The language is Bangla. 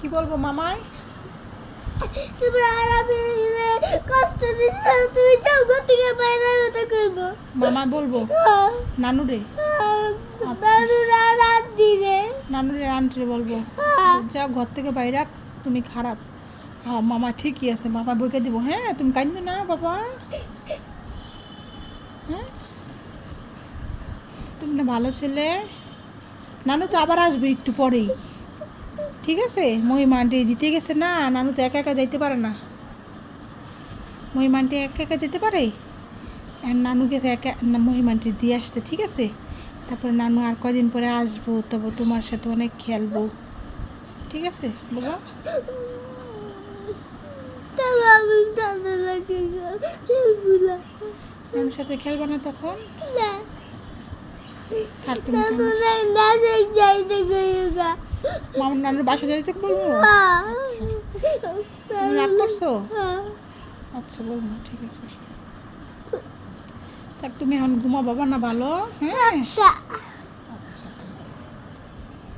কি বলব মামাই? তুমি আর আমি কষ্ট দিচ্ছ তুমি যাও ঘর থেকে বাইরে হতে কইব মামা বলব নানুরে দাদুরা রাত দিলে নানুরে আন্টিরে বলব। যা ঘর থেকে বাইরে রাখ, তুমি খারাপ। হ্যাঁ মামা ঠিকই আছে মামা বইকে দিব। হ্যাঁ তুমি কান্দো না বাবা। হ্যাঁ? তুমি না ভালো ছেলে। নানু তো আবার আসবে একটু পরেই। ঠিক আছে? মহিমানটি দিতে গেছে না নানু তো একা একা যাইতে পারে না। মহিমানটি একা একা যেতে পারে? আর নানু গেছে একা মহিমানটি দিয়ে আসতে ঠিক আছে? তারপরে নানু আর কদিন পরে আসব তবে তোমার সাথে অনেক খেলব ঠিক আছে বাবা না। নানুর সাথে খেলব না তখন না আর তুমি দাদু না নাচে যাইতে কইবা মামা নানুর বাসা যাইতে বলব তুমি রাগ করছ? আচ্ছা বলব ঠিক আছে। তা তুমি এখন ঘুমা বাবা না ভালো? হ্যাঁ? আচ্ছা।